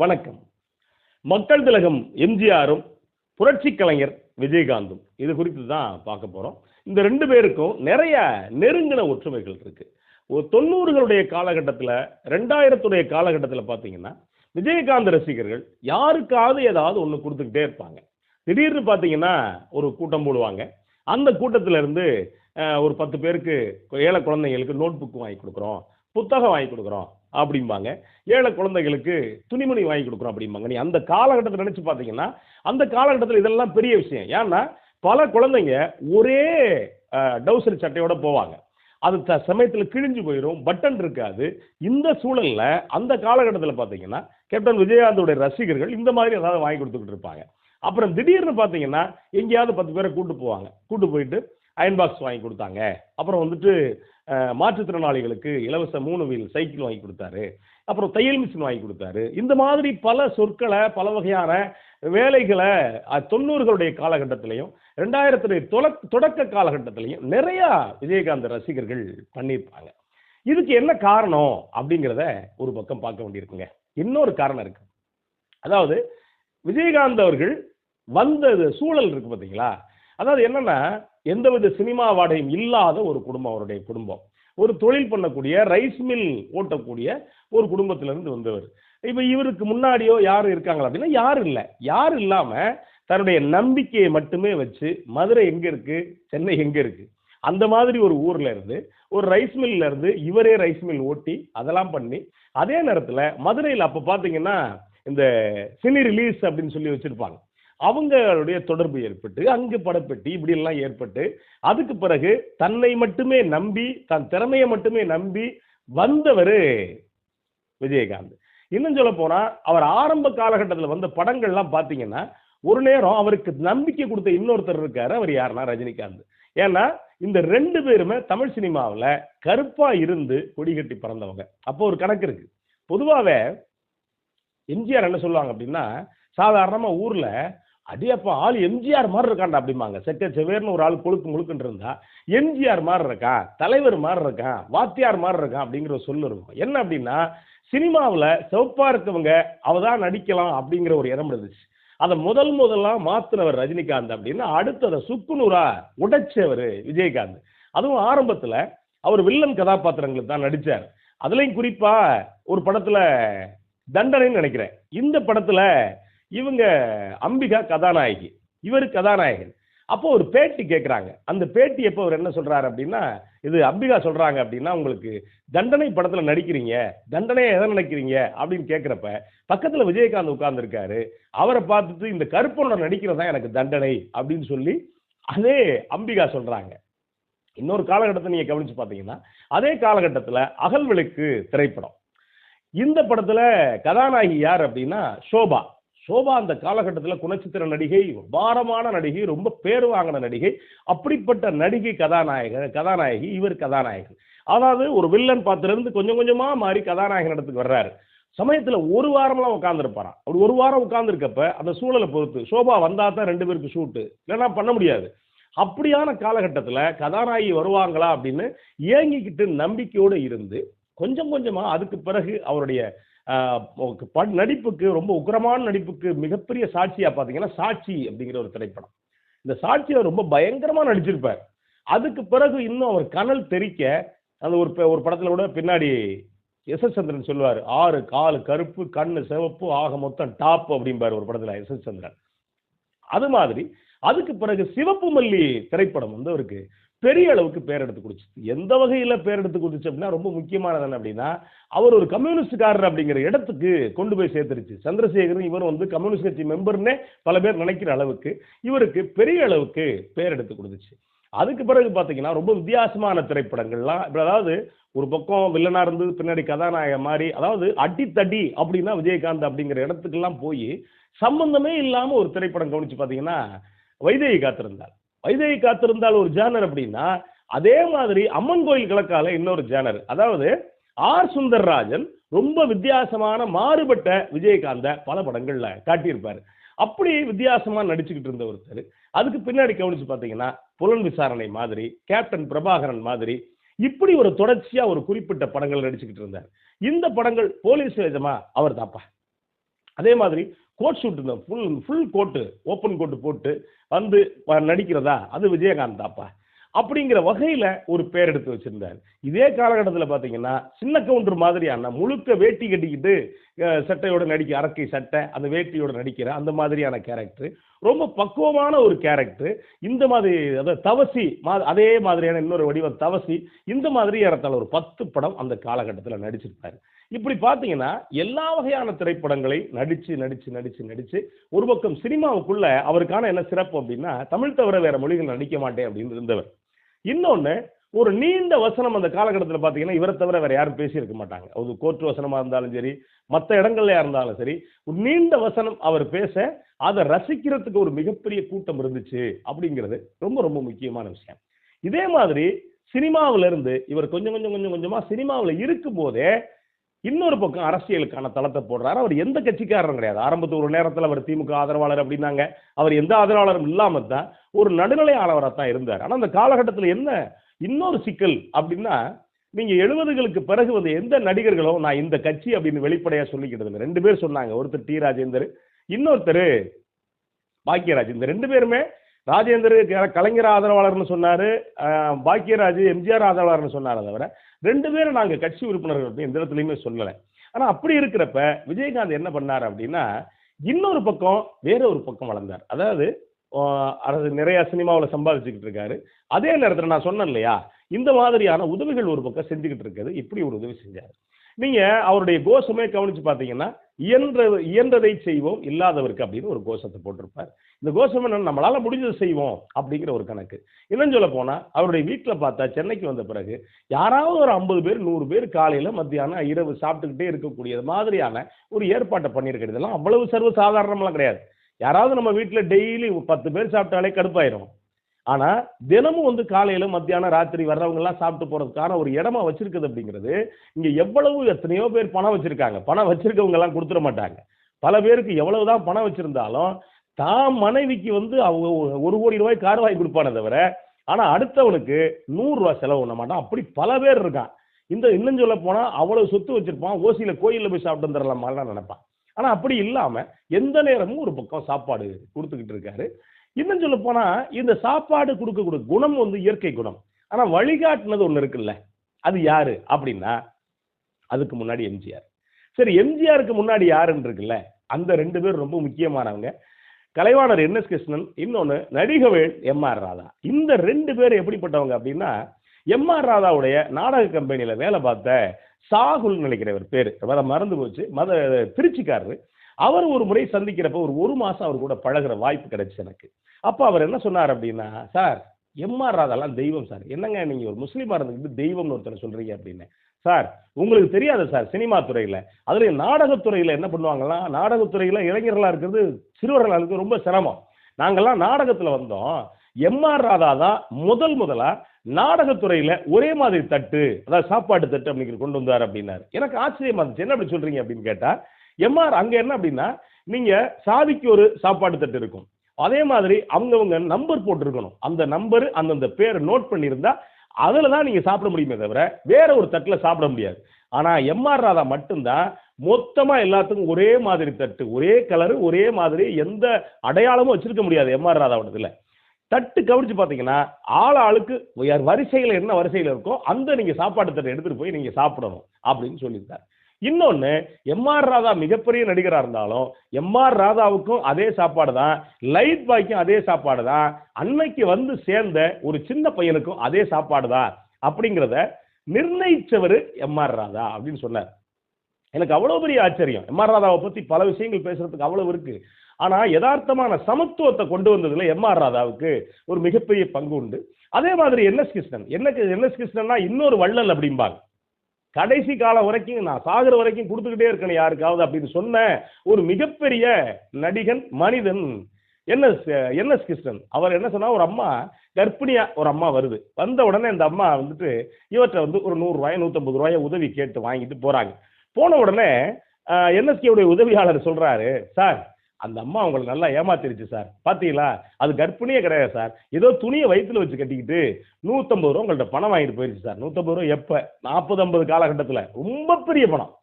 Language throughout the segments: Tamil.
வணக்கம். மக்கள் திலகம் எம்ஜிஆரும் புரட்சி கலைஞர் விஜயகாந்தும். இது குறித்து தான் பார்க்க போகிறோம் இந்த ரெண்டு பேருக்கும் நிறைய நெருங்கின ஒற்றுமைகள் இருக்கு. ஒரு தொண்ணூறுகளுடைய காலகட்டத்தில் ரெண்டாயிரத்துடைய காலகட்டத்தில் பார்த்தீங்கன்னா விஜயகாந்த் ரசிகர்கள் யாருக்காவது ஏதாவது ஒன்று கொடுத்துக்கிட்டே இருப்பாங்க. திடீர்னு பார்த்தீங்கன்னா ஒரு கூட்டம் போடுவாங்க. அந்த கூட்டத்துல இருந்து ஒரு பத்து பேருக்கு ஏழை குழந்தைங்களுக்கு நோட் புக் வாங்கி கொடுக்குறோம் புத்தகம் வாங்கி கொடுக்குறோம். அப்படிம்பாங்க. ஏழை குழந்தைகளுக்கு துணிமணி வாங்கி கொடுக்குறோம் அப்படிம்பாங்க. நீ அந்த காலகட்டத்தில் நினைச்சு பார்த்தீங்கன்னா அந்த காலகட்டத்தில் இதெல்லாம் பெரிய விஷயம். ஏன்னா பல குழந்தைங்க ஒரே டவுசர் சட்டையோட போவாங்க. அது த சமயத்தில் கிழிஞ்சு போயிடும் பட்டன் இருக்காது. இந்த சூழலில் அந்த காலகட்டத்தில் பார்த்தீங்கன்னா கேப்டன் விஜயகாந்தோடைய ரசிகர்கள் இந்த மாதிரி ஏதாவது வாங்கி கொடுத்துக்கிட்டு இருப்பாங்க. அப்புறம் திடீர்னு பார்த்தீங்கன்னா எங்கேயாவது பத்து பேரை கூட்டு போவாங்க. கூட்டு போயிட்டு அயன் பாக்ஸ் வாங்கி கொடுத்தாங்க. அப்புறம் வந்துட்டு மாற்றுத்திறனாளிகளுக்கு இலவச மூணு வீல் சைக்கிள் வாங்கி கொடுத்தாரு. அப்புறம் தையல் மிஷின் வாங்கி கொடுத்தாரு. இந்த மாதிரி பல சொற்களை பல வகையான வேலைகளை தொண்ணூறுகளுடைய காலகட்டத்திலையும் ரெண்டாயிரத்துடைய தொல தொடக்க காலகட்டத்திலையும் நிறையா விஜயகாந்த் ரசிகர்கள் பண்ணியிருப்பாங்க. இதுக்கு என்ன காரணம் அப்படிங்கிறத ஒரு பக்கம் பார்க்க வேண்டியிருக்குங்க. இன்னொரு காரணம் இருக்கு. அதாவது விஜயகாந்த் அவர்கள் வந்தது சூழல் இருக்கு பார்த்தீங்களா? அதாவது என்னன்னா எந்தவித சினிமா வாடகையும் இல்லாத ஒரு குடும்பம் அவருடைய குடும்பம். ஒரு தொழில் பண்ணக்கூடிய ரைஸ் மில் ஓட்டக்கூடிய ஒரு குடும்பத்திலிருந்து வந்தவர். இப்போ இவருக்கு முன்னாடியோ யாரும் இருக்காங்களா அப்படின்னா யாரும் இல்லை. யார் இல்லாமல் தன்னுடைய நம்பிக்கையை மட்டுமே வச்சு மதுரை எங்கே இருக்குது சென்னை எங்கே இருக்குது அந்த மாதிரி ஒரு ஊர்ல இருந்து ஒரு ரைஸ் மில்ல இருந்து இவரே ரைஸ் மில் ஓட்டி அதெல்லாம் பண்ணி அதே நேரத்துல மதுரையில் அப்போ பார்த்தீங்கன்னா இந்த சினி ரிலீஸ் அப்படின்னு சொல்லி வச்சிருப்பாங்க. அவங்களுடைய தொடர்பு ஏற்பட்டு அங்கு படப்பெட்டி இப்படி எல்லாம் ஏற்பட்டு அதுக்கு பிறகு தன்னை மட்டுமே நம்பி தன் திறமையை மட்டுமே நம்பி வந்தவர் விஜயகாந்த். இன்னும் சொல்ல போனா அவர் ஆரம்ப காலகட்டத்தில் வந்த படங்கள்லாம் பார்த்தீங்கன்னா ஒரு நேரம் அவருக்கு நம்பிக்கை கொடுத்த இன்னொருத்தர் இருக்காரு அவர் யாருன்னா ரஜினிகாந்த். ஏன்னா இந்த ரெண்டு பேருமே தமிழ் சினிமாவில் கருப்பா இருந்து கொடி கட்டி பறந்தவங்க. அப்போ ஒரு கணக்கு இருக்கு. பொதுவாகவே எம்ஜிஆர் என்ன சொல்லுவாங்க அப்படின்னா சாதாரணமாக ஊரில் அடியப்பா ஆள் எம்ஜிஆர் மாதிரி இருக்காண்டா அப்படிம்பாங்க. செக்க செவேர்னு ஒரு ஆள் கொழுக்கு முழுக்குன்னு இருந்தா எம்ஜிஆர் மாதிரி இருக்கான் தலைவர் மாதிரி இருக்கான் வாத்தியார் மாதிரி இருக்கான் அப்படிங்கிற ஒரு சொல்லு இருக்கும். என்ன அப்படின்னா சினிமாவில் சிவப்பா இருக்கவங்க அவ தான் நடிக்கலாம் அப்படிங்கிற ஒரு இடம் இருந்துச்சு. அதை முதல் முதலா மாத்தினவர் ரஜினிகாந்த் அப்படின்னா அடுத்ததை சுக்குநூறா உடைச்சவர் விஜயகாந்த். அதுவும் ஆரம்பத்தில் அவர் வில்லன் கதாபாத்திரங்களுக்கு தான் நடித்தார் அதுலேயும் குறிப்பாக ஒரு படத்தில் தண்டனைன்னு நினைக்கிறேன். இந்த படத்தில் இவங்க அம்பிகா கதாநாயகி. இவர் கதாநாயகன். அப்போ ஒரு பேட்டி கேட்குறாங்க அந்த பேட்டி எப்போ அவர் என்ன சொல்றாரு அப்படின்னா இது அம்பிகா சொல்றாங்க அப்படின்னா உங்களுக்கு தண்டனை படத்துல நடிக்கிறீங்க தண்டனையை எதை நினைக்கிறீங்க அப்படின்னு கேட்குறப்ப பக்கத்துல விஜயகாந்த் உட்கார்ந்துருக்காரு. அவரை பார்த்துட்டு இந்த கருப்பனோட நடிக்கிறதா எனக்கு தண்டனை அப்படின்னு சொல்லி அதே அம்பிகா சொல்றாங்க. இன்னொரு காலகட்டத்தை நீங்க கவனிச்சு பார்த்தீங்கன்னா அதே காலகட்டத்தில் அகல்விளக்கு திரைப்படம். இந்த படத்துல கதாநாயகி யார் அப்படின்னா சோபா சோபா அந்த காலகட்டத்தில் குணச்சித்திர நடிகை பாரமான நடிகை ரொம்ப பேர் வாங்கின நடிகை அப்படிப்பட்ட நடிகை கதாநாயக கதாநாயகி இவர் கதாநாயகன் அதாவது ஒரு வில்லன் பாத்திலிருந்து கொஞ்சம் கொஞ்சமாக மாறி கதாநாயகன் இடத்துக்கு வர்றாரு. சமயத்தில் ஒரு வாரம்லாம் உட்காந்துருப்பாராம் அப்படி ஒரு வாரம் உட்காந்துருக்கப்ப அந்த சூழலை பொறுத்து சோபா வந்தா தான் ரெண்டு பேருக்கு ஷூட்டு இல்லைன்னா பண்ண முடியாது. அப்படியான காலகட்டத்தில் கதாநாயகி வருவாங்களா அப்படின்னு ஏங்கிக்கிட்டு நம்பிக்கையோடு இருந்து கொஞ்சம் கொஞ்சமாக அதுக்கு பிறகு அவருடைய பட் நடிப்புக்கு ரொம்ப உக்கிரமான நடிப்புக்கு மிகப்பெரிய சாட்சியாக பார்த்தீங்கன்னா சாட்சி அப்படிங்கிற ஒரு திரைப்படம். இந்த சாட்சியை ரொம்ப பயங்கரமாக நடிச்சிருப்பார். அதுக்கு பிறகு இன்னும் அவர் கனல் தெரிக்க அந்த ஒரு ஒரு படத்தில் கூட பின்னாடி எஸ் எஸ் சந்திரன் சொல்லுவார் ஆறு கால் கருப்பு கண்ணு சிவப்பு ஆக மொத்தம் டாப் அப்படிம்பாரு ஒரு படத்தில் எஸ் எஸ் சந்திரன். அது மாதிரி அதுக்கு பிறகு சிவப்பு மல்லி திரைப்படம் வந்து அவருக்கு பெரிய அளவுக்கு பேர் எடுத்து கொடுச்சு எந்த வகையில் பேர் எடுத்து கொடுத்துச்சு அப்படின்னா ரொம்ப முக்கியமானது என்ன அப்படின்னா அவர் ஒரு கம்யூனிஸ்டுக்காரர் அப்படிங்கிற இடத்துக்கு கொண்டு போய் சேர்த்துருச்சு. சந்திரசேகரன் இவர் வந்து கம்யூனிஸ்ட் கட்சி மெம்பர்னே பல பேர் நினைக்கிற அளவுக்கு இவருக்கு பெரிய அளவுக்கு பேர் எடுத்து கொடுத்துச்சு. அதுக்கு பிறகு பார்த்தீங்கன்னா ரொம்ப வித்தியாசமான திரைப்படங்கள்லாம் இப்போ அதாவது ஒரு பக்கம் வில்லனா இருந்து பின்னாடி கதாநாயகன் மாதிரி அதாவது அடித்தடி அப்படின்னா விஜயகாந்த் அப்படிங்கிற இடத்துக்கெல்லாம் போய் சம்பந்தமே இல்லாமல் ஒரு திரைப்படம் கவனிச்சு பார்த்தீங்கன்னா வைதேகி காத்திருந்தார். வைதேகி காத்திருந்தால் ஒரு ஜேனர் அப்படின்னா அதே மாதிரி அம்மன் கோயில் கிழக்கால இன்னொரு ஜேனர். அதாவது ஆர் சுந்தர்ராஜன் ரொம்ப வித்தியாசமான மாறுபட்ட விஜயகாந்த பல படங்கள்ல காட்டியிருப்பாரு. அப்படி வித்தியாசமா நடிச்சுக்கிட்டு இருந்த ஒருத்தர். அதுக்கு பின்னாடி கவனிச்சு பார்த்தீங்கன்னா புலன் விசாரணை மாதிரி கேப்டன் பிரபாகரன் மாதிரி இப்படி ஒரு தொடர்ச்சியா ஒரு குறிப்பிட்ட படங்கள் நடிச்சுக்கிட்டு இருந்தார். இந்த படங்கள் போலீஸ் வேஜமா அவர் தாப்பா அதே மாதிரி coat suit full full coat open coat போட்டு வந்து நடிக்கிறதா? அது விஜயகாந்த் தாப்பா அப்படிங்கிற வகையில் ஒரு பேர் எடுத்து வச்சிருந்தார். இதே காலகட்டத்தில் பார்த்தீங்கன்னா சின்ன கவுண்டர் மாதிரியான முழுக்க வேட்டி கட்டிக்கிட்டு சட்டையோடு சட்டையோட நடிக்க அரக்கை சட்டை அந்த வேட்டியோட நடிக்கிற அந்த மாதிரியான கேரக்டர் ரொம்ப பக்குவமான ஒரு கேரக்டர் இந்த மாதிரி அதாவது தவசி மா அதே மாதிரியான இன்னொரு வடிவம் தவசி இந்த மாதிரி ஏறத்தாழ ஒரு பத்து படம் அந்த காலகட்டத்தில் நடிச்சிருப்பாரு. இப்படி பார்த்தீங்கன்னா எல்லா வகையான திரைப்படங்களை நடித்து நடித்து நடித்து நடித்து ஒரு பக்கம் சினிமாவுக்குள்ள அவருக்கான என்ன சிறப்பு அப்படின்னா தமிழ் தவிர வேற மொழிகள் நடிக்க மாட்டேன் அப்படின்னு இருந்தவர். இன்னொன்று ஒரு நீண்ட வசனம் அந்த காலகட்டத்தில் பார்த்தீங்கன்னா இவரை தவிர வேற யாரும் பேசியிருக்க மாட்டாங்க. ஒரு கோர்ட் வசனமாக இருந்தாலும் சரி மற்ற இடங்கள்லையா இருந்தாலும் சரி ஒரு நீண்ட வசனம் அவர் பேச அதை ரசிக்கிறதுக்கு ஒரு மிகப்பெரிய கூட்டம் இருந்துச்சு அப்படிங்கிறது ரொம்ப ரொம்ப முக்கியமான விஷயம். இதே மாதிரி சினிமாவிலிருந்து இவர் கொஞ்சம் கொஞ்சம் கொஞ்சம் கொஞ்சமாக சினிமாவில் இருக்கும் போதே இன்னொரு பக்கம் அரசியலுக்கான தளத்தை போடுறாரு. அவர் எந்த கட்சிக்காரரும் கிடையாது. ஆரம்பத்து ஒரு நேரத்தில் அவர் திமுக ஆதரவாளர் அப்படின்னாங்க. அவர் எந்த ஆதரவாளரும் இல்லாமல் தான் ஒரு நடுநிலையாளவராக தான் இருந்தார். ஆனால் அந்த காலகட்டத்தில் என்ன இன்னொரு சிக்கல் அப்படின்னா நீங்க எழுபதுகளுக்கு பிறகு வந்து எந்த நடிகர்களும் நான் இந்த கட்சி அப்படின்னு வெளிப்படையா சொல்லிக்கிட்டது இல்லை. ரெண்டு பேர் சொன்னாங்க. ஒருத்தர் டி. ராஜேந்தர் இன்னொருத்தர் பாக்கியராஜ். இந்த ரெண்டு பேருமே ராஜேந்தர் கலைஞர் ஆதரவாளர்னு சொன்னாரு பாக்கியராஜ் எம்ஜிஆர் ஆதரவாளர்னு சொன்னார் தவிர ரெண்டு பேரும் நாங்க கட்சி உறுப்பினர்கள் எந்த இடத்துலையுமே சொல்லலை. ஆனா அப்படி இருக்கிறப்ப விஜயகாந்த் என்ன பண்ணார் அப்படின்னா இன்னொரு பக்கம் வேற ஒரு பக்கம் வளர்ந்தார். அதாவது ஆஹ், அது நிறைய சினிமாவில் சம்பாதிச்சுக்கிட்டு இருக்காரு. அதே நேரத்தில் நான் சொன்னேன் இல்லையா இந்த மாதிரியான உதவிகள் ஒரு பக்கம் செஞ்சுக்கிட்டு இருக்குது இப்படி ஒரு உதவி செஞ்சார். நீங்கள் அவருடைய கோஷமே கவனித்து பார்த்தீங்கன்னா இயன்ற இயன்றதை செய்வோம் இல்லாதவருக்கு அப்படின்னு ஒரு கோஷத்தை போட்டிருப்பார். இந்த கோஷம் என்ன நம்மளால் முடிஞ்சதை செய்வோம் அப்படிங்கிற ஒரு கணக்கு. இன்னும் சொல்ல போனால் அவருடைய வீட்டில் பார்த்தா சென்னைக்கு வந்த பிறகு யாராவது ஒரு ஐம்பது பேர் நூறு பேர் காலையில் மத்தியானம் இரவு சாப்பிட்டுக்கிட்டே இருக்கக்கூடிய மாதிரியான ஒரு ஏற்பாட்டை பண்ணியிருக்கிறது. இதெல்லாம் அவ்வளவு சர்வ சாதாரணமெல்லாம் கிடையாது. யாராவது நம்ம வீட்டில் டெய்லி பத்து பேர் சாப்பிட்டாலே கடுப்பாயிரும். ஆனால் தினமும் வந்து காலையில் மத்தியானம் ராத்திரி வர்றவங்கெல்லாம் சாப்பிட்டு போகிறதுக்கான ஒரு இடமா வச்சிருக்குது அப்படிங்கிறது இங்கே எவ்வளவு எத்தனையோ பேர் பணம் வச்சிருக்காங்க. பணம் வச்சுருக்கவங்கெல்லாம் கொடுத்துட மாட்டாங்க. பல பேருக்கு எவ்வளவு தான் பணம் வச்சிருந்தாலும் தான் மனைவிக்கு வந்து அவங்க ஒரு- ஒரு கோடி ரூபாய் கார் வாங்கி கொடுப்பானே தவிர ஆனால் அடுத்தவனுக்கு நூறுரூவா செலவு பண்ண மாட்டான். அப்படி பல பேர் இருக்கான். இந்த இன்னும் சொல்ல போனால் அவ்வளோ சொத்து வச்சிருப்பான். ஓசியில் கோயிலில் போய் சாப்பிட்டு வந்துடலாமான்னு நினைப்பான். ஆனால் அப்படி இல்லாமல் எந்த நேரமும் ஒரு பக்கம் சாப்பாடு கொடுத்துக்கிட்டு இருக்காரு. இன்னும் சொல்ல போனால் இந்த சாப்பாடு கொடுக்கக்கூடிய குணம் வந்து இயற்கை குணம். ஆனால் வழிகாட்டினது ஒன்று இருக்குல்ல அது யாரு அப்படின்னா அதுக்கு முன்னாடி எம்ஜிஆர். சரி எம்ஜிஆருக்கு முன்னாடி யாருன்னு இருக்குல்ல அந்த ரெண்டு பேர் ரொம்ப முக்கியமானவங்க. கலைவாணர் என் எஸ் கிருஷ்ணன் இன்னொன்று நடிகவேள் எம் ஆர் ராதா. இந்த ரெண்டு பேர் எப்படிப்பட்டவங்க அப்படின்னா எம் ஆர் ராதாவுடைய நாடக கம்பெனியில் வேலை பார்த்த சாகுல் நினைக்கிறவர் பேர். அதை மறந்து போச்சு. மத திருச்சிக்காரரு அவர் ஒரு முறை சந்திக்கிறப்ப ஒரு ஒரு மாதம் அவர் கூட பழகுற வாய்ப்பு கிடைச்சு எனக்கு. அப்போ அவர் என்ன சொன்னார் அப்படின்னா சார் எம்ஆர் ராதாலாம் தெய்வம் சார். என்னங்க நீங்கள் ஒரு முஸ்லீமாக இருந்துக்கிட்டு தெய்வம்னு ஒருத்தர் சொல்கிறீங்க அப்படின்னு? சார் உங்களுக்கு தெரியாது சார் சினிமா துறையில். அதுல நாடகத்துறையில் என்ன பண்ணுவாங்கன்னா நாடகத்துறையில் இளைஞர்களாக இருக்கிறது சிறுவர்களாக இருக்கிறது ரொம்ப சிரமம். நாங்கெல்லாம் நாடகத்தில் வந்தோம். எம்ஆர் ராதா தான் முதல் முதலாக நாடகத்துறையில ஒரே மாதிரி தட்டு அதாவது சாப்பாட்டு தட்டு அப்படிங்கிற கொண்டு வந்தார் அப்படின்னாரு. எனக்கு ஆச்சரியமா இருந்துச்சு. என்ன அப்படி சொல்றீங்க அப்படின்னு கேட்டா எம்ஆர் அங்க என்ன அப்படின்னா நீங்க சாதிக்கு ஒரு சாப்பாடு தட்டு இருக்கும். அதே மாதிரி அவங்கவுங்க நம்பர் போட்டிருக்கணும். அந்த நம்பர் அந்தந்த பேரை நோட் பண்ணியிருந்தா அதுல தான் நீங்க சாப்பிட முடியுமே தவிர வேற ஒரு தட்டுல சாப்பிட முடியாது. ஆனா எம்ஆர் ராதா மட்டும்தான் மொத்தமா எல்லாத்துக்கும் ஒரே மாதிரி தட்டு ஒரே கலரு ஒரே மாதிரி எந்த அடையாளமும் வச்சிருக்க முடியாது எம்ஆர் ராதாவோடதுல தட்டு கவிழ்ச்சி பார்த்தீங்கன்னா ஆள் ஆளுக்கு யார் வரிசையில் என்ன வரிசையில் இருக்கோ அந்த நீங்கள் சாப்பாடு தட்டை எடுத்துகிட்டு போய் நீங்கள் சாப்பிடணும் அப்படின்னு சொல்லியிருந்தார் இன்னொன்று எம்ஆர் ராதா மிகப்பெரிய நடிகராக இருந்தாலும் எம்ஆர் ராதாவுக்கும் அதே சாப்பாடு தான் லைட் பாய்க்கும் அதே சாப்பாடு தான் அன்னைக்கு வந்து சேர்ந்த ஒரு சின்ன பையனுக்கும் அதே சாப்பாடு தான் அப்படிங்கிறத நிர்ணயிச்சவர் எம்ஆர் ராதா அப்படின்னு சொன்னார். எனக்கு அவ்வளோ பெரிய ஆச்சரியம். எம்ஆர் ராதாவை பற்றி பல விஷயங்கள் பேசுறதுக்கு அவ்வளவு இருக்கு. ஆனால் யதார்த்தமான சமத்துவத்தை கொண்டு வந்ததுல எம்ஆர் ராதாவுக்கு ஒரு மிகப்பெரிய பங்கு உண்டு. அதே மாதிரி என்எஸ் கிருஷ்ணன். என்ன என்எஸ் கிருஷ்ணன்னா இன்னொரு வள்ளல் அப்படிம்பாங்க. கடைசி காலம் வரைக்கும் நான் சாகிற வரைக்கும் கொடுத்துக்கிட்டே இருக்கணும் யாருக்காவது அப்படின்னு சொன்ன ஒரு மிகப்பெரிய நடிகன் மனிதன் என்எஸ் என்எஸ் கிருஷ்ணன். அவர் என்ன சொன்னா ஒரு அம்மா கர்ப்பிணியா ஒரு அம்மா வருது. வந்த உடனே இந்த அம்மா வந்துட்டு இவற்றை வந்து ஒரு நூறுரூவாய் நூற்றம்பது ரூபாய உதவி கேட்டு வாங்கிட்டு போறாங்க. போன உடனே என்எஸ்கேவுடைய உதவியாளர் சொல்றாரு சார் அந்த அம்மா உங்களை நல்லா ஏமாத்திருச்சு சார். பாத்தீங்களா? அது கர்ப்பிணியே கிடையாது சார். ஏதோ துணியை வயிற்றுல வச்சு கட்டிக்கிட்டு நூற்றம்பது ரூபா உங்கள்ட்ட பணம் வாங்கிட்டு போயிருச்சு சார். நூற்றம்பது ரூபா எப்போ? நாற்பது ஐம்பது காலகட்டத்தில். ரொம்ப பெரிய பணம்.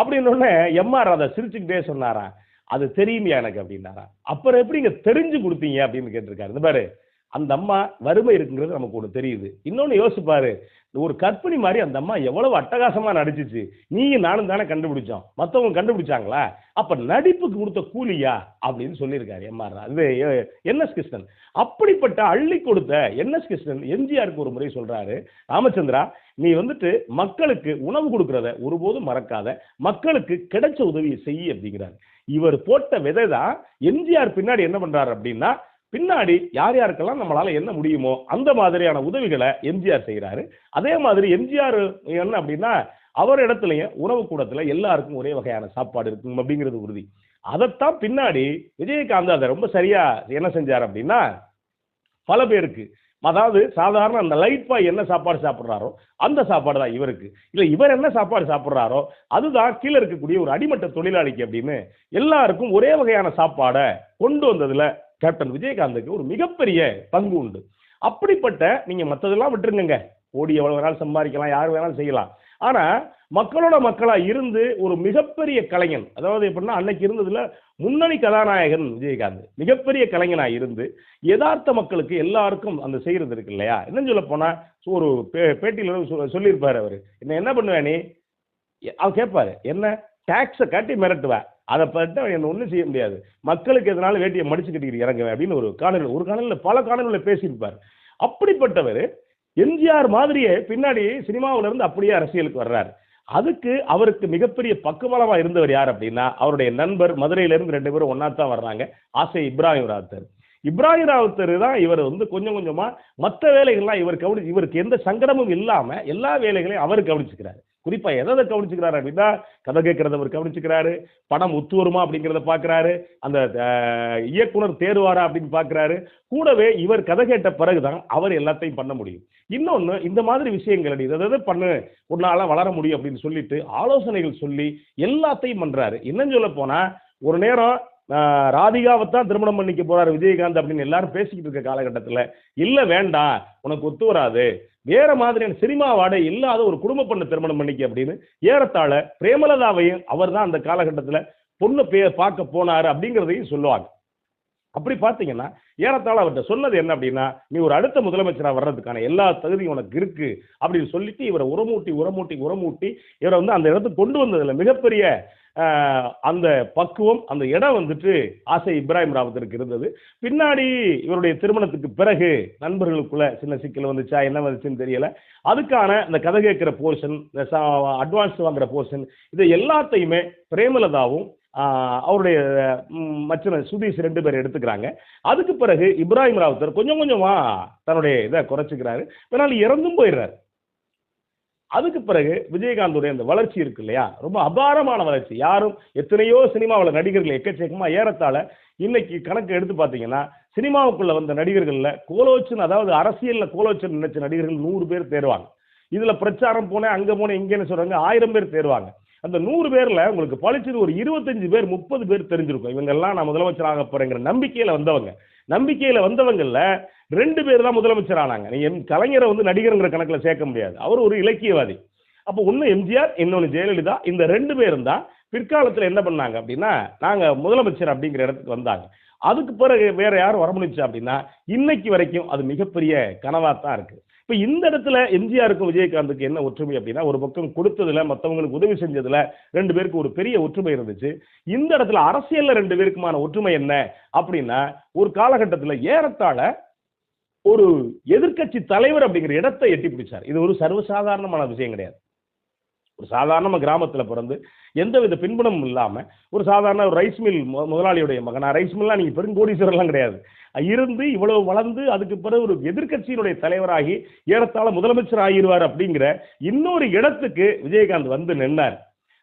அப்படின்னு எம்ஆர் அதை சிரிச்சுக்கிட்டே சொன்னாரா? அது தெரியுமா எனக்கு? அப்படின்னாரா. அப்புறம் எப்படிங்க தெரிஞ்சு கொடுத்தீங்க அப்படின்னு கேட்டிருக்காரு. இந்த பாரு அந்த அம்மா வறுமை இருக்குங்கிறது நமக்கு ஒன்று தெரியுது. இன்னொன்று யோசிப்பாரு ஒரு கற்பிணி மாதிரி அந்த அம்மா எவ்வளவு அட்டகாசமாக நடிச்சிச்சு. நீயும் நானும் தானே கண்டுபிடிச்சோம். மற்றவங்க கண்டுபிடிச்சாங்களா? அப்போ நடிப்புக்கு கொடுத்த கூலியா? அப்படின்னு சொல்லியிருக்காரு எம்ஆர் இது என்எஸ் கிருஷ்ணன். அப்படிப்பட்ட அள்ளி கொடுத்த என்எஸ் கிருஷ்ணன் எம்ஜிஆருக்கு ஒரு முறை சொல்றாரு ராமச்சந்திரா நீ வந்துட்டு மக்களுக்கு உணவு கொடுக்கறத ஒருபோதும் மறக்காத. மக்களுக்கு கிடைச்ச உதவியை செய் அப்படிங்கிறாரு. இவர் போட்ட விதை தான் எம்ஜிஆர் பின்னாடி என்ன பண்றாரு அப்படின்னா பின்னாடி யார் யாருக்கெல்லாம் நம்மளால என்ன முடியுமோ அந்த மாதிரியான உதவிகளை எம்ஜிஆர் செய்கிறாரு அதே மாதிரி எம்ஜிஆர் என்ன அப்படின்னா அவர் இடத்துலையும் உணவு கூடத்துல எல்லாருக்கும் ஒரே வகையான சாப்பாடு இருக்கும் அப்படிங்கிறது உறுதி. அதைத்தான் பின்னாடி விஜயகாந்த் அதை ரொம்ப சரியா என்ன செஞ்சார் அப்படின்னா பல பேருக்கு அதாவது சாதாரண அந்த லைட் பாய் என்ன சாப்பாடு சாப்பிட்றாரோ அந்த சாப்பாடு தான் இவருக்கு. இல்லை இவர் என்ன சாப்பாடு சாப்பிட்றாரோ அதுதான் கீழே இருக்கக்கூடிய ஒரு அடிமட்ட தொழிலாளிக்கு அப்படின்னு எல்லாருக்கும் ஒரே வகையான சாப்பாடை கொண்டு வந்ததில் கேப்டன் விஜயகாந்துக்கு ஒரு மிகப்பெரிய பங்கு உண்டு. அப்படிப்பட்ட நீங்க மற்றதெல்லாம் விட்டுருங்க ஓடி எவ்வளவு வேணாலும் சம்பாதிக்கலாம் யார் வேணாலும் செய்யலாம். ஆனா மக்களோட மக்களா இருந்து ஒரு மிகப்பெரிய கலைஞன் அதாவது எப்படின்னா அன்னைக்கு இருந்ததுல முன்னணி கதாநாயகன் விஜயகாந்த். மிகப்பெரிய கலைஞனா இருந்து யதார்த்த மக்களுக்கு எல்லாருக்கும் அந்த செய்யறது இருக்கு இல்லையா? என்னன்னு சொல்ல போனா ஒரு பே- பேட்டியில சொ- சொல்லியிருப்பாரு அவரு. என்ன என்ன பண்ணுவேன் நீ? அவர் கேட்பாரு என்ன? டாக்ஸை காட்டி மிரட்டுவேன் அதை பற்றி என்ன ஒன்றும் செய்ய முடியாது. மக்களுக்கு எதனால வேட்டியை மடிச்சு கட்டிக்கிட்டு இறங்குவேன் அப்படின்னு ஒரு காணொலி ஒரு காணொலியில் பல காணொலியில் பேசியிருப்பார். அப்படிப்பட்டவர் எம்ஜிஆர் மாதிரியே பின்னாடி சினிமாவிலிருந்து அப்படியே அரசியலுக்கு வர்றாரு. அதுக்கு அவருக்கு மிகப்பெரிய பக்குவலமாக இருந்தவர் யார் அப்படின்னா அவருடைய நண்பர் மதுரையிலேருந்து ரெண்டு பேரும் ஒன்றா தான் வர்றாங்க. ஆசை இப்ராஹிம் ராவுத்தர். இப்ராஹிம் ராவுத்தர் தான் இவர் வந்து கொஞ்சம் கொஞ்சமாக மற்ற வேலைகள்லாம் இவர் கவனி இவருக்கு எந்த சங்கடமும் இல்லாமல் எல்லா வேலைகளையும் அவர் கவனிச்சுக்கிறார். குறிப்பா எதை எதை கவனிச்சுக்கிறாரு அப்படின்னா கதை கேட்கறத அவர் கவனிச்சுக்கிறாரு படம் ஒத்து வருமா அப்படிங்கிறத பார்க்குறாரு அந்த இயக்குனர் தேர்வாரா அப்படின்னு பார்க்குறாரு. கூடவே இவர் கதை கேட்ட பிறகுதான் அவர் எல்லாத்தையும் பண்ண முடியும். இன்னொன்னு இந்த மாதிரி விஷயங்கள் இதை எதை பண்ணு ஒரு வளர முடியும் அப்படின்னு சொல்லிட்டு ஆலோசனைகள் சொல்லி எல்லாத்தையும் பண்றாரு. என்னன்னு சொல்ல போனா ஒரு நேரம் ராதிகாவை தான் திருமணம் பண்ணிக்க போறாரு விஜயகாந்த் அப்படின்னு எல்லாரும் பேசிக்கிட்டு இருக்க காலகட்டத்தில். இல்ல வேண்டாம். உனக்கு ஒத்து வராது. வேற மாதிரியான சினிமா வாடை இல்லாத ஒரு குடும்ப பொண்ணை திருமணம் பண்ணிக்க அப்படின்னு ஏறத்தாழ பிரேமலதாவையும் அவர் தான் அந்த காலகட்டத்தில் பொண்ணு பே பார்க்க போனார் அப்படிங்கிறதையும் சொல்லுவாங்க. அப்படி பார்த்தீங்கன்னா ஏறத்தாழ அவர்கிட்ட சொன்னது என்ன அப்படின்னா நீ ஒரு அடுத்த முதலமைச்சராக வர்றதுக்கான எல்லா தகுதியும் உனக்கு இருக்கு அப்படின்னு சொல்லிட்டு இவரை உரமூட்டி உரமூட்டி உரமூட்டி இவரை வந்து அந்த இடத்துக்கு கொண்டு வந்ததில் மிகப்பெரிய அந்த பக்குவம் அந்த இடம் வந்துட்டு ஆசை இப்ராஹிம் ராவத்திற்கு இருந்தது. பின்னாடி இவருடைய திருமணத்துக்கு பிறகு நண்பர்களுக்குள்ள சின்ன சிக்கல் வந்துச்சா என்ன வந்துச்சுன்னு தெரியல. அதுக்கான இந்த கதை கேட்கிற போர்ஷன் இந்த அட்வான்ஸ் வாங்குற போர்ஷன் இதை எல்லாத்தையுமே பிரேமலதாவும் அவருடைய மச்சன சுதீஷ் ரெண்டு பேர் எடுத்துக்கிறாங்க. அதுக்கு பிறகு இப்ராஹிம் ராவுத்தர் கொஞ்சம் கொஞ்சமா தன்னுடைய இதை குறைச்சிக்கிறாரு. பின்னால் இறந்தும் போயிடுறாரு. அதுக்கு பிறகு விஜயகாந்துடைய அந்த வளர்ச்சி இருக்கு இல்லையா? ரொம்ப அபாரமான வளர்ச்சி. யாரும் எத்தனையோ சினிமாவில் நடிகர்கள் எக்கச்சக்கமாக ஏறத்தாழ இன்னைக்கு கணக்கு எடுத்து பார்த்தீங்கன்னா சினிமாவுக்குள்ள வந்த நடிகர்களில் கோலோச்சன் அதாவது அரசியலில் கோலோச்சன் நினைச்ச நடிகர்கள் நூறு பேர் தேர்வாங்க இதில் பிரச்சாரம் போனேன் அங்கே போனேன் இங்கேன்னு சொல்கிறாங்க ஆயிரம் பேர் தேர்வாங்க அந்த நூறு பேரில் உங்களுக்கு பழிச்சது ஒரு இருபத்தஞ்சு பேர் முப்பது பேர் தெரிஞ்சிருக்கும். இவங்கெல்லாம் நான் முதலமைச்சர் ஆக போகிறேங்கிற நம்பிக்கையில் வந்தவங்க. நம்பிக்கையில் வந்தவங்களில் ரெண்டு பேர் தான் முதலமைச்சர் ஆனாங்க. நீ எம் கலைஞரை வந்து நடிகருங்கிற கணக்கில் சேர்க்க முடியாது. அவர் ஒரு இலக்கியவாதி. அப்போ ஒன்று எம்ஜிஆர் இன்னொன்று ஜெயலலிதா இந்த ரெண்டு பேரும் தான் பிற்காலத்தில் என்ன பண்ணாங்க அப்படின்னா நாங்கள் முதலமைச்சர் அப்படிங்கிற இடத்துக்கு வந்தாங்க. அதுக்கு பிறகு வேற யாரும் வர முடிச்சு அப்படின்னா இன்னைக்கு வரைக்கும் அது மிகப்பெரிய கனவாக தான் இருக்குது இப்போ இந்த இடத்துல எம்ஜிஆருக்கும் விஜயகாந்துக்கு என்ன ஒற்றுமை அப்படின்னா ஒரு பக்கம் கொடுத்ததுல மற்றவங்களுக்கு உதவி செஞ்சதுல ரெண்டு பேருக்கு ஒரு பெரிய ஒற்றுமை இருந்துச்சு. இந்த இடத்துல அரசியல்ல ரெண்டு பேருக்குமான ஒற்றுமை என்ன அப்படின்னா ஒரு காலகட்டத்தில் ஏறத்தாழ ஒரு எதிர்க்கட்சி தலைவர் அப்படிங்கிற இடத்தை எட்டி பிடிச்சார். இது ஒரு சர்வசாதாரணமான விஷயம் கிடையாது. ஒரு சாதாரண கிராமத்தில் பிறந்து எந்தவித பின்புணமும் இல்லாமல் ஒரு சாதாரண ஒரு ரைஸ் மில் மு- முதலாளியுடைய மகனா ரைஸ் மில்லாம் நீங்கள் பெருங்கோடீஸ்வரர்லாம் கிடையாது. இருந்து இவ்வளவு வளர்ந்து அதுக்கு பிறகு ஒரு எதிர்க்கட்சியினுடைய தலைவராகி ஏறத்தாழ முதலமைச்சர் ஆகிடுவார் அப்படிங்கிற இன்னொரு இடத்துக்கு விஜயகாந்த் வந்து நின்றார்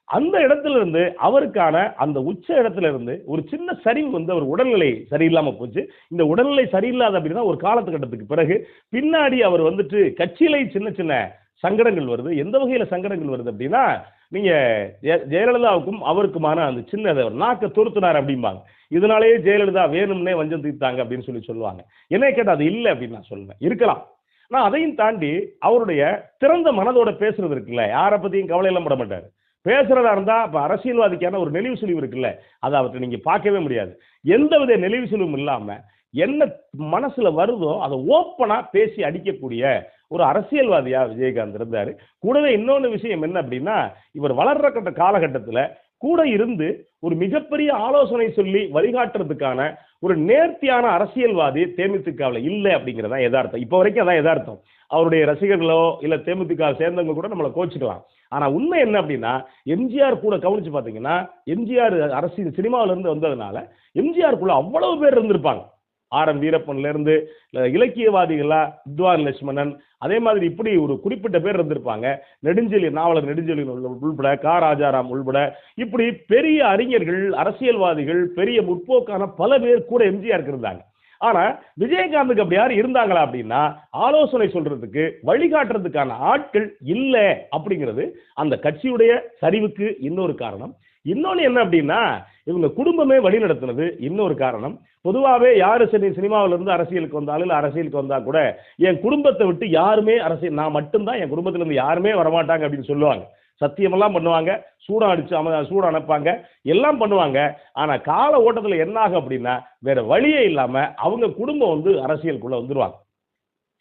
அந்த இடத்துல இருந்து அவருக்கான அந்த உச்ச இடத்துல இருந்து ஒரு சின்ன சரிவு வந்து அவர் உடல்நிலை சரியில்லாமல் போச்சு. இந்த உடல்நிலை சரியில்லாத அப்படின்னா ஒரு காலத்துக்கட்டத்துக்கு பிறகு பின்னாடி அவர் வந்துட்டு கட்சியிலே சின்ன சின்ன சங்கடங்கள் வருது. எந்த வகையில் சங்கடங்கள் வருது அப்படின்னா நீங்கள் ஜெய- ஜெயலலிதாவுக்கும் அவருக்குமான அந்த சின்ன நாக்கை நாக்க துருத்துனார் அப்படிம்பாங்க. இதனாலேயே ஜெயலலிதா வேணும்னே வஞ்சம் தீர்த்தாங்க அப்படின்னு சொல்லி சொல்லுவாங்க. என்ன கேட்டால் அது இல்லை அப்படின்னு நான் சொல்லுவேன். இருக்கலாம். நான் அதையும் தாண்டி அவருடைய திறந்த மனதோட பேசுறது இருக்குல்ல யாரை பற்றியும் கவலை எல்லாம் பட பேசுறதா இருந்தா இப்போ அரசியல்வாதிக்கான ஒரு நெளிவு சுழிவு இருக்குல்ல அதை அவர்கிட்ட நீங்க பார்க்கவே முடியாது. எந்தவித நெளிவு சுழிவும் இல்லாம என்ன மனசுல வருதோ அதை ஓப்பனா பேசி அடிக்கக்கூடிய ஒரு அரசியல்வாதியா விஜயகாந்த் இருந்தாரு. கூடவே இன்னொன்று விஷயம் என்ன அப்படின்னா இவர் வளர்ற கட்ட காலகட்டத்தில் கூட இருந்து ஒரு மிகப்பெரிய ஆலோசனை சொல்லி வழிகாட்டுறதுக்கான ஒரு நேர்த்தியான அரசியல்வாதி தேமுதிகவில் இல்லை அப்படிங்கிறதா யதார்த்தம். இப்போ வரைக்கும் அதான் யதார்த்தம். அவருடைய ரசிகர்களோ இல்லை தேமுதிக சேர்ந்தவங்க கூட நம்மளை கோச்சிக்கலாம். ஆனால் உண்மை என்ன அப்படின்னா எம்ஜிஆர் கூட கவனிச்சு பார்த்தீங்கன்னா எம்ஜிஆர் அரசியல் சினிமாவிலேருந்து வந்ததுனால எம்ஜிஆர் குள்ள அவ்வளவு பேர் இருந்திருப்பாங்க. ஆர் எம் வீரப்பன்லேருந்து இலக்கியவாதிகளாக இலக்கியவாதிகளா வித்வான் லட்சுமணன். அதே மாதிரி இப்படி ஒரு குறிப்பிட்ட பேர் இருந்திருப்பாங்க. நெடுஞ்செலி நாவலர் நெடுஞ்செலி உள்பட கா. ராஜாராம் உள்பட. இப்படி பெரிய அறிஞர்கள் அரசியல்வாதிகள் பெரிய முற்போக்கான பல பேர் கூட எம்ஜிஆருக்கு இருந்தாங்க. ஆனா விஜயகாந்துக்கு அப்படி யார் இருந்தாங்களா அப்படின்னா ஆலோசனை சொல்றதுக்கு வழிகாட்டுறதுக்கான ஆட்கள் இல்லை அப்படிங்கிறது அந்த கட்சியுடைய சரிவுக்கு இன்னொரு காரணம். இன்னொன்று என்ன அப்படின்னா இவங்க குடும்பமே வழி நடத்துனது இன்னொரு காரணம். பொதுவாகவே யார் சரி சினிமாவிலிருந்து அரசியலுக்கு வந்தாலும் இல்லை அரசியலுக்கு வந்தால் கூட என் குடும்பத்தை விட்டு யாருமே அரசியல் நான் மட்டும்தான் என் குடும்பத்திலேருந்து யாருமே வரமாட்டாங்க அப்படின்னு சொல்லுவாங்க. சத்தியமெல்லாம் பண்ணுவாங்க. சூடம் அடிச்சு அம சூடம் அனுப்பாங்க எல்லாம் பண்ணுவாங்க. ஆனால் கால ஓட்டத்தில் என்ன ஆகும் அப்படின்னா வேற வழியே இல்லாமல் அவங்க குடும்பம் வந்து அரசியலுக்குள்ளே வந்துடுவாங்க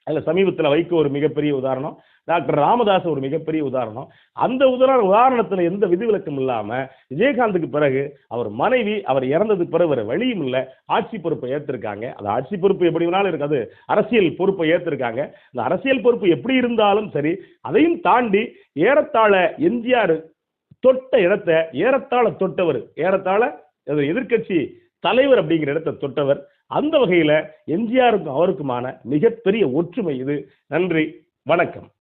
அதில் சமீபத்தில் வைக்க ஒரு மிகப்பெரிய உதாரணம். டாக்டர் ராமதாஸ் ஒரு மிகப்பெரிய உதாரணம். அந்த உதாரண உதாரணத்தில் எந்த விதிவிலக்கும் இல்லாமல் விஜயகாந்துக்கு பிறகு அவர் மனைவி அவர் இறந்ததுக்கு பிறகு வேறு வழியும் இல்லை. ஆட்சி பொறுப்பை ஏற்றிருக்காங்க அந்த ஆட்சி பொறுப்பு எப்படி வேணாலும் இருக்காது அரசியல் பொறுப்பை ஏற்றிருக்காங்க இந்த அரசியல் பொறுப்பு எப்படி இருந்தாலும் சரி அதையும் தாண்டி ஏறத்தாழ எம்ஜிஆர் தொட்ட இடத்தை ஏறத்தாழ தொட்டவர் ஏறத்தாழ எதிர்கட்சி எதிர்க்கட்சி தலைவர் அப்படிங்கிற இடத்தை தொட்டவர். அந்த வகையில் எம்ஜிஆருக்கும் அவருக்குமான மிகப்பெரிய ஒற்றுமை இது. நன்றி வணக்கம்.